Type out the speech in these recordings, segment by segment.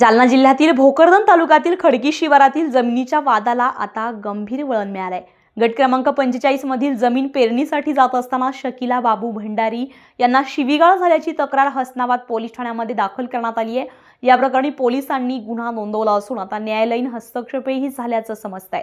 जालना जिल्ह्यातील भोकरदन तालुक्यातील खडकी शिवारातील जमिनीच्या वादाला आता गंभीर वळण मिळालंय. गट क्रमांक पंचेचाळीसमधील जमीन पेरणीसाठी जात असताना शकिला बाबू भंडारी यांना शिवीगाळ झाल्याची तक्रार हसनाबाद पोलीस ठाण्यामध्ये दाखल करण्यात आली आहे. या प्रकरणी पोलिसांनी गुन्हा नोंदवला असून आता न्यायालयीन हस्तक्षेपही झाल्याचं समजतंय.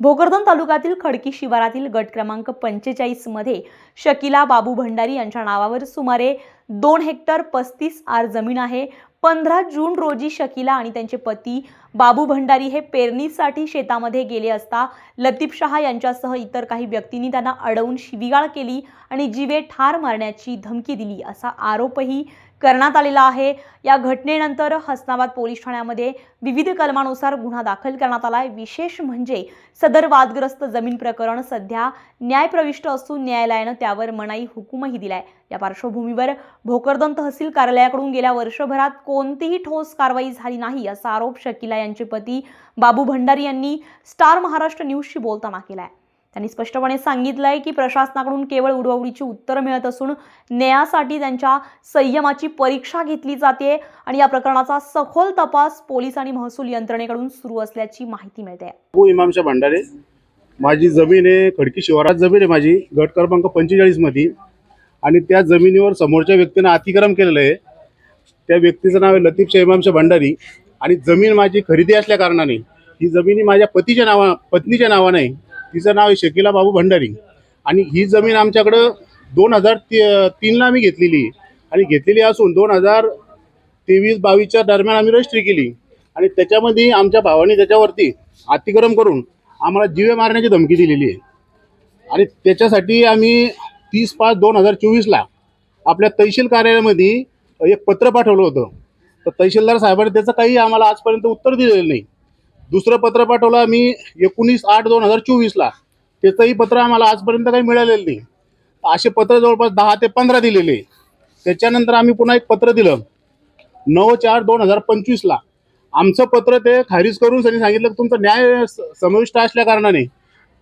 भोकरदन तालुक्यातील खडकी शिवारातील गट क्रमांक पंचेचाळीसमध्ये शकिला बाबू भंडारी यांच्या नावावर सुमारे दोन हेक्टर पस्तीस आर जमीन आहे. पंधरा जून रोजी शकिला आणि त्यांचे पती बाबू भंडारी हे पेरणीसाठी शेतामध्ये गेले असता लतीफ शहा यांच्यासह इतर काही व्यक्तींनी त्यांना अडवून शिवीगाळ केली आणि जीवे ठार मारण्याची धमकी दिली असा आरोपही करण्यात आलेला आहे. या घटनेनंतर हसनाबाद पोलीस ठाण्यामध्ये विविध कलमानुसार गुन्हा दाखल करण्यात आला आहे विशेष म्हणजे सदर वादग्रस्त जमीन प्रकरण सध्या न्यायप्रविष्ट असून न्यायालयानं त्यावर मनाई हुकूमही दिलाय. या पार्श्वभूमीवर भोकरदन तहसील कार्यालयाकडून गेल्या वर्षभरात कोणतीही ठोस कारवाई झाली नाही असा आरोप शकिला यांचे पती बाबू भंडारी यांनी स्टार महाराष्ट्र न्यूजशी बोलताना केला आहे त्यांनी स्पष्टपणे सांगितलंय की प्रशासनाकडून केवळ उडवडीची उत्तरं मिळत असून न्यायासाठी त्यांच्या संयमाची परीक्षा घेतली जाते आणि या प्रकरणाचा सखोल तपास पोलीस आणि महसूल यंत्रणेकडून सुरू असल्याची माहिती मिळते. इमामच्या भंडारे माझी जमीन आहे खडकी शिवारात जमीन आहे माझी गट क्रमांक पंचेचाळीसमध्ये आणि त्या जमिनीवर समोरच्या व्यक्तीनं अतिक्रम केलेलं आहे. त्या व्यक्तीचं नाव आहे लतीफ शाह भंडारी. आणि जमीन माझी खरेदी असल्या कारणाने ही जमीन ही माझ्या पतीच्या नावा पत्नीच्या नावाने आहे तिचं नाव आहे शकिला बाबू भंडारी. आणि ही जमीन आमच्याकडं दोन हजार ती तीनला आम्ही घेतलेली आहे. आणि घेतलेली असून दोन हजार तेवीस बावीसच्या दरम्यान आम्ही रजिस्ट्री केली. आणि त्याच्यामध्ये आमच्या भावाने त्याच्यावरती अतिक्रम करून आम्हाला जीवे मारण्याची धमकी दिलेली आहे. आणि त्याच्यासाठी आम्ही तीस पाच दोन हजार चोवीसला आपल्या तहसील कार्यालयामध्ये एक पत्र पाठवलं होतं. तर तहसीलदार साहेबांनी त्याचं काही आम्हाला आजपर्यंत उत्तर दिलेलं नाही. दुसरं पत्र पाठवलं आम्ही एकोणीस आठ दोन हजार चोवीसला. त्याचंही पत्र आम्हाला आजपर्यंत काही मिळालेलं नाही. असे पत्र जवळपास दहा ते पंधरा दिलेले. त्याच्यानंतर आम्ही पुन्हा एक पत्र दिलं. नऊ चार दोन हजार पंचवीसला. आमचं पत्र ते खारिज करून त्यांनी सांगितलं की तुमचा न्याय स- समाविष्ट असल्या कारणाने.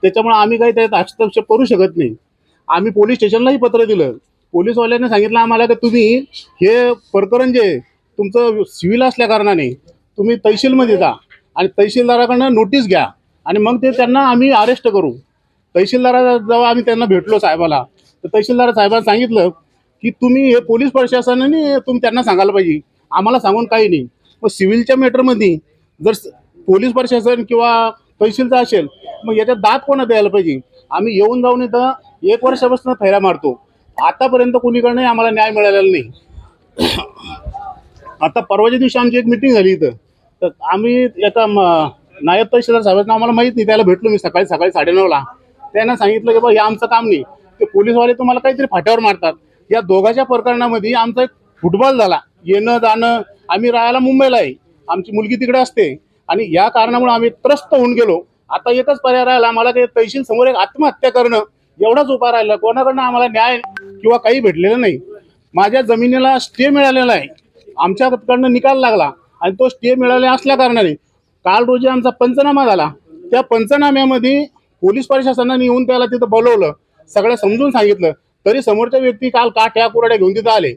त्याच्यामुळे आम्ही काही त्यात हस्तक्षेप करू शकत नाही. आम्ही पोलीस स्टेशनलाही पत्र दिलं. पोलीसवाल्याने सांगितलं आम्हाला की तुम्ही हे प्रकरण जे तुमचं सिव्हिल असल्या कारणाने तुम्ही तहसीलमध्ये जा आणि तहसीलदाराकडनं नोटीस घ्या आणि मग ते त्यांना आम्ही अरेस्ट करू. तहसीलदारा जेव्हा आम्ही त्यांना भेटलो साहेबाला. तर तहसीलदार साहेबांनी सांगितलं की तुम्ही हे पोलीस प्रशासनाने तुम्ही त्यांना सांगायला पाहिजे. आम्हाला सांगून काही नाही. मग सिव्हिलच्या मॅटरमध्ये जर पोलीस प्रशासन किंवा तहसीलचा असेल मग याच्यात दात कोणा द्यायला पाहिजे? आम्ही येऊन जाऊन इथं एक वर्षापासून फैरा मारतो. आतापर्यंत कोणीकडे आम्हाला न्याय मिळालेला नाही. आता परवाच्या दिवशी आमची एक मिटिंग झाली इथं. तर आम्ही याचा नायब तहसीलदार साहेबांना आम्हाला माहीत नाही त्याला भेटलो मी सकाळी सकाळी साडेनऊला. त्यांना सांगितलं की बा हे आमचं काम नाही. ते पोलीसवाले तुम्हाला काहीतरी फाट्यावर मारतात. या दोघांच्या प्रकरणामध्ये आमचा एक फुटबॉल झाला. येणं जाणं आम्ही राहायला मुंबईला आहे. आमची मुलगी तिकडे असते. आणि या कारणामुळे आम्ही त्रस्त होऊन गेलो. आता एकच पर्याय राहिला आम्हाला ते तहसील समोर एक आत्महत्या करणं. एवढाच उपाय राहिला. कोणाकडनं आम्हाला न्याय किंवा काही भेटलेलं नाही. माझ्या जमिनीला स्टे मिळालेला आहे. आमच्याकडनं निकाल लागला आणि तो स्टे मिळाला असल्या कारणाने काल रोजी आमचा पंचनामा झाला. त्या पंचनाम्यामध्ये पोलीस प्रशासनाने येऊन त्याला तिथं बोलवलं. सगळं समजून सांगितलं. तरी समोरच्या व्यक्ती काल काठ्या कुराड्या घेऊन तिथं आले.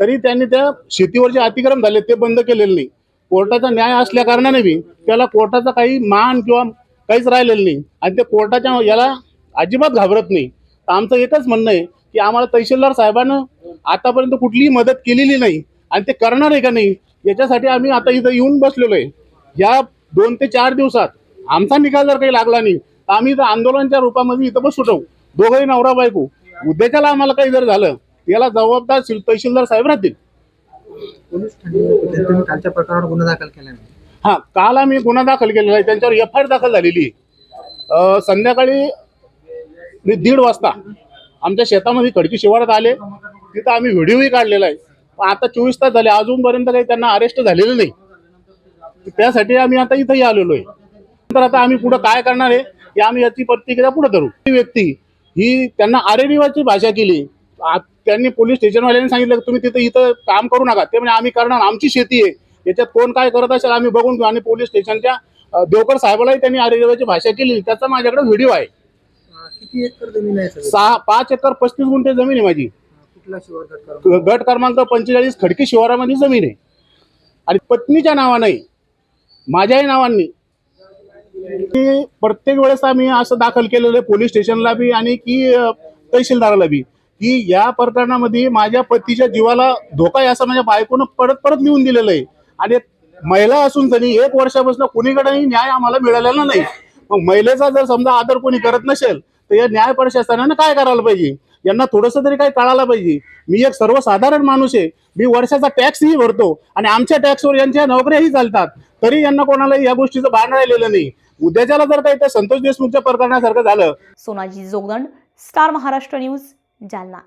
तरी त्यांनी त्या शेतीवर जे अतिक्रम झाले ते बंद केलेले नाही. कोर्टाचा न्याय असल्या कारणाने बी त्याला कोर्टाचा काही मान किंवा काहीच राहिलेलं नाही. आणि ते कोर्टाच्या याला अजिबात घाबरत नाही. तर आमचं एकच म्हणणं आहे की आम्हाला तहसीलदार साहेबानं आतापर्यंत कुठलीही मदत केलेली नाही आणि ते करणार आहे का नाही याच्यासाठी आम्ही आता इथं येऊन बसलेलो आहे. या दोन ते चार दिवसात आमचा निकाल जर काही लागला नाही तर आम्ही इथं आंदोलनाच्या रूपामध्ये इथं बसू ठेवू दोघंही नवरा बायको. उद्याच्याला आम्हाला काही जर झालं याला जबाबदार तहसीलदार साहेब राहतील. पोलीस कालच्या प्रकरणावर गुन्हा दाखल केला हा काल आम्ही गुन्हा दाखल केलेला आहे. त्यांच्यावर एफ आय आर दाखल झालेली आहे. संध्याकाळी मी दीड वाजता आमच्या शेतामध्ये खडकी शिवारात आले. तिथं आम्ही व्हिडिओही काढलेला आहे. पण आता चोवीस तास झाले. अजूनपर्यंत काही त्यांना अरेस्ट झालेलं नाही. त्यासाठी आम्ही आता इथंही आलेलो आहे. तर आता आम्ही पुढं काय करणार आहे की आम्ही याची प्रतिक्रिया पुढे धरू. ही व्यक्ती ही त्यांना आरेरिवाची भाषा केली. त्यांनी पोलीस स्टेशनवाल्यांनी सांगितलं तुम्ही तिथं इथं काम करू नका. ते म्हणजे आम्ही करणार. आमची शेती आहे. याच्यात कोण काय करत असेल आम्ही बघून घेऊ. आणि पोलीस स्टेशनच्या देवकर साहेबालाही त्यांनी आरेरिवाची भाषा केली त्याचा माझ्याकडे व्हिडिओ आहे. अं, किती एकर जमीन आहे सगळी? सहा पाच एकर पस्तीस गुंठे जमीन आहे माझी. कुठला शिवार गट क्रमांक पंचेचाळीस खडकी शिवारामध्ये जमीन आहे. आणि पत्नीच्या नावाने माझ्याही नावांनी की प्रत्येक वेळेस आम्ही असं दाखल केलेलं आहे पोलीस स्टेशनला बी आणि की अ, तहसीलदाराला बी की या प्रकरणामध्ये माझ्या पतीच्या जीवाला धोका आहे असं माझ्या बायकोनं परत परत लिहून दिलेलं आहे. आणि महिला असून तरी एक वर्षापासून कुणीकडेही न्याय आम्हाला मिळालेला नाही. मग महिलेचा जर समजा आदर कोणी करत नसेल तर या न्याय प्रशासनानं काय करायला पाहिजे? यांना थोडंसं तरी काय कळायला पाहिजे. मी एक सर्वसाधारण माणूस आहे. मी वर्षाचा टॅक्सही भरतो आणि आमच्या टॅक्सवर यांच्या नोकऱ्याही चालतात. तरी यांना कोणालाही या गोष्टीचं भान राहिलेलं नाही. उद्याच्याला जर काही त्या संतोष देशमुखच्या प्रकरणासारखं झालं. Sonaji Jogdand Star Maharashtra news Jalna.